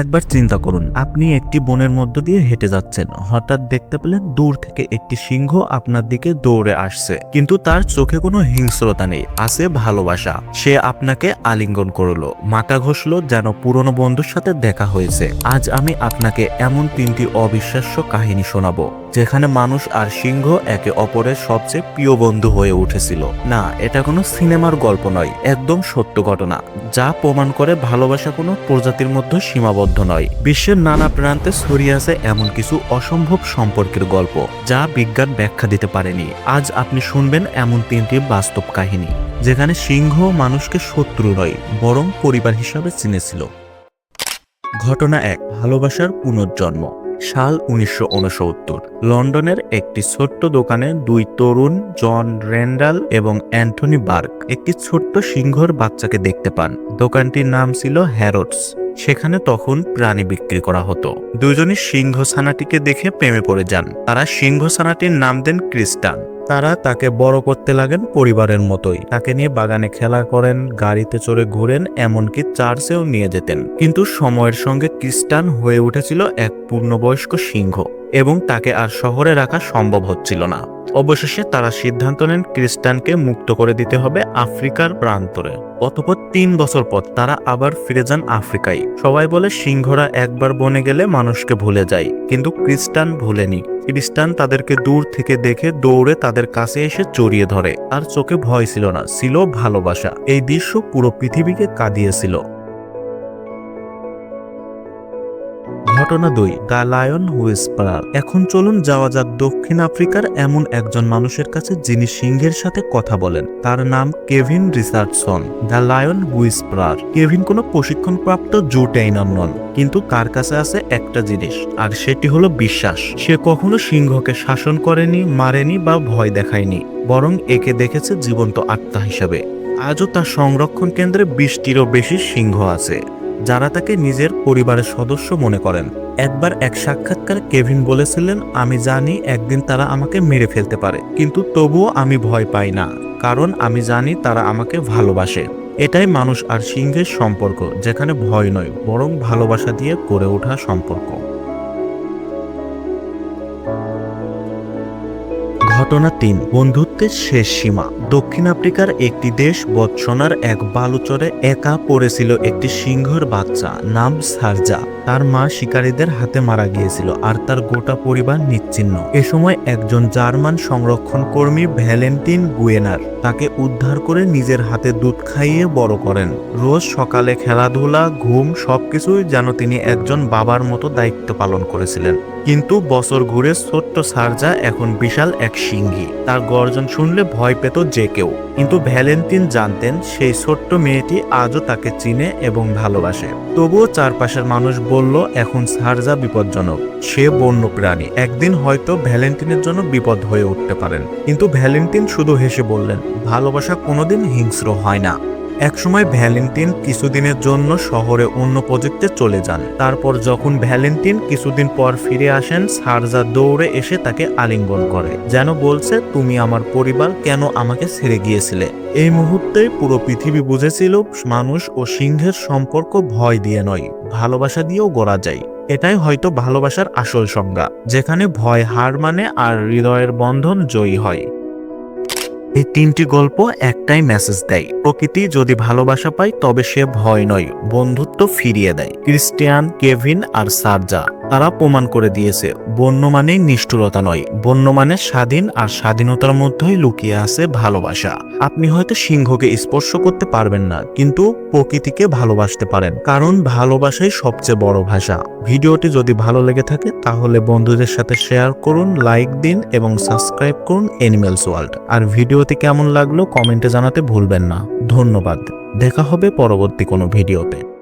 একবার চিন্তা করুন, আপনি একটি বনের মধ্য দিয়ে হেঁটে যাচ্ছেন। হঠাৎ দেখতে পেলেন দূর থেকে একটি সিংহ আপনার দিকে দৌড়ে আসছে। কিন্তু তার চোখে কোনো হিংস্রতা নেই, আছে ভালোবাসা। সে আপনাকে আলিঙ্গন করল, মাথা ঘষল যেন পুরনো বন্ধুর সাথে দেখা হয়েছে। আজ আমি আপনাকে এমন তিনটি অবিশ্বাস্য কাহিনী শোনাবো। যেখানে মানুষ আর সিংহ একে অপরের সবচেয়ে প্রিয় বন্ধু হয়ে উঠেছিল। না, এটা কোনো সিনেমার গল্প নয়, একদম সত্য ঘটনা, যা প্রমাণ করে ভালোবাসা কোনো প্রজাতির মধ্যে সীমাবদ্ধ নয়। বিশ্বের নানা প্রান্তে ছড়িয়ে আছে এমন কিছু অসম্ভব সম্পর্কের গল্প, যা বিজ্ঞান ব্যাখ্যা দিতে পারেনি। আজ আপনি শুনবেন এমন তিনটি বাস্তব কাহিনী, যেখানে সিংহ মানুষকে শত্রু নয়, বরং পরিবার হিসাবে চিনেছিল। ঘটনা এক, ভালোবাসার পুনর্জন্ম। সাল উনিশশো উনসত্তর। লন্ডনের একটি ছোট্ট দোকানে দুই তরুণ, জন রেন্ডাল এবং অ্যান্টনি বার্গ একটি ছোট্ট সিংহর বাচ্চাকে দেখতে পান। দোকানটির নাম ছিল হ্যারোটস সেখানে তখন প্রাণী বিক্রি করা হতো। দুজনই সিংহ ছানাটিকে দেখে প্রেমে পড়ে যান। তারা সিংহ ছানাটির নাম দেন ক্রিস্টান। তারা তাকে বড় করতে লাগেন পরিবারের মতোই। তাকে নিয়ে বাগানে খেলা করেন, গাড়িতে চড়ে ঘুরেন, এমনকি চার্চেও নিয়ে যেতেন। কিন্তু সময়ের সঙ্গে খ্রিস্টান হয়ে উঠেছিল এক পূর্ণবয়স্ক সিংহ। এবং তাকে আর শহরে রাখা সম্ভব হচ্ছিল না। অবশেষে তারা সিদ্ধান্ত নেন খ্রিস্টানকে মুক্ত করে দিতে হবে আফ্রিকার প্রান্তরে। অতপর তিন বছর পর তারা আবার ফিরে যান আফ্রিকায়। সবাই বলে সিংহরা একবার বনে গেলে মানুষকে ভুলে যায়, কিন্তু খ্রিস্টান ভুলেনি। খ্রিস্টান তাদেরকে দূর থেকে দেখে দৌড়ে তাদের কাছে এসে জড়িয়ে ধরে। আর চোখে ভয় ছিল না, ছিল ভালোবাসা। এই দৃশ্য পুরো পৃথিবীকে কাঁদিয়েছিল। ঘটনা দুই, দ্য লায়ন হুইসপারার। এখন চলুন যাওয়া যাক দক্ষিণ আফ্রিকার এমন একজন মানুষের কাছে যিনি সিংহের সাথে কথা বলেন। তার নাম Kevin Richardson, the lion whisperer. Kevin কোনো প্রশিক্ষণপ্রাপ্ত জু ট্রেইনার নন, কিন্তু তার কাছে আছে একটা জিনিস, আর সেটি হলো বিশ্বাস। সে কখনো সিংহকে শাসন করেনি, মারেনি বা ভয় দেখায়নি, বরং একে দেখেছে জীবন্ত আত্মা হিসাবে। আজও তার সংরক্ষণ কেন্দ্রে বিশটিরও বেশি সিংহ আছে। যারা তাকে নিজের পরিবারের সদস্য মনে করেন। একবার এক সাক্ষাৎকার কেভিন বলেছিলেন, আমি জানি একদিন তারা আমাকে মেরে ফেলতে পারে, কিন্তু তবুও আমি ভয় পাই না, কারণ আমি জানি তারা আমাকে ভালোবাসে। এটাই মানুষ আর সিংহের সম্পর্ক, যেখানে ভয় নয়, বরং ভালোবাসা দিয়ে গড়ে ওঠা সম্পর্ক। ঘটনা তিন বন্ধুত্বের শেষ সীমা। দক্ষিণ আফ্রিকার একটি দেশ বৎসনার এক বালুচরে একা পড়েছিল একটি সিংহর বাচ্চা, নাম সারজা। তার মা শিকারীদের হাতে মারা গিয়েছিল আর তার গোটা পরিবার নিচ্ছিন্ন এ সময় একজন জার্মান সংরক্ষণ কর্মী ভ্যালেন্টিন গুয়েনার তাকে উদ্ধার করে নিজের হাতে দুধ খাইয়ে বড় করেন। রোজ সকালে খেলাধুলা, ঘুম সবকিছুই যেন তিনি একজন বাবার মতো দায়িত্ব পালন করেছিলেন। কিন্তু বছর ঘুরে ছোট্ট সারজা এখন বিশাল এক সিংহী। তার গর্জন শুনলে ভয় পেত যে কেউ। কিন্তু ভ্যালেন্টিন জানতেন সেই ছোট্ট মেয়েটি আজও তাকে চিনে এবং ভালোবাসে। তবুও চারপাশের মানুষ বলল, এখন সারজা বিপজ্জনক, সে বন্য প্রাণী। একদিন হয়তো ভ্যালেন্টিনের জন্য বিপদ হয়ে উঠতে পারেন। কিন্তু ভ্যালেন্টিন শুধু হেসে বললেন, ভালোবাসা কোনোদিন হিংস্র হয় না। একসময় ভ্যালেন্টিন কিছুদিনের জন্য শহরে অন্য প্রজেক্টে চলে যান। তারপর যখন ভ্যালেন্টিন কিছুদিন পর ফিরে আসেন, সারজা দৌড়ে এসে তাকে আলিঙ্গন করে, যেন বলছে, তুমি আমার পরিবার, কেন আমাকে ছেড়ে গিয়েছিলে? এই মুহূর্তে পুরো পৃথিবী বুঝেছিল, মানুষ ও সিংহের সম্পর্ক ভয় দিয়ে নয়, ভালোবাসা দিয়েও গড়া যায়। এটাই হয়তো ভালোবাসার আসল সংজ্ঞা, যেখানে ভয় হার মানে আর হৃদয়ের বন্ধন জয়ী হয়। এই তিনটি গল্প একটাই মেসেজ দেয়। প্রকৃতি যদি ভালোবাসা পায়, তবে সে ভয় নয়, বন্ধুত্ব ফিরিয়ে দেয়। ক্রিস্টিয়ান, কেভিন আর সারজা। তারা প্রমাণ করে দিয়েছে, বন্য মানেই নিষ্ঠুরতা নয়, বন্য মানে স্বাধীন আর স্বাধীনতার মধ্যেই লুকিয়ে আছে ভালোবাসা। আপনি হয়তো সিংহকে স্পর্শ করতে পারবেন না, কিন্তু প্রকৃতিকে ভালোবাসতে পারেন, কারণ ভালোবাসাই সবচেয়ে বড় ভাষা। ভিডিওটি যদি ভালো লেগে থাকে, তাহলে বন্ধুদের সাথে শেয়ার করুন, লাইক দিন এবং সাবস্ক্রাইব করুন এনিমেলস ওয়ার্ল্ড আর ভিডিওটি কেমন লাগল কমেন্টে জানাতে ভুলবেন না। ধন্যবাদ। দেখা হবে পরবর্তী কোনো ভিডিওতে।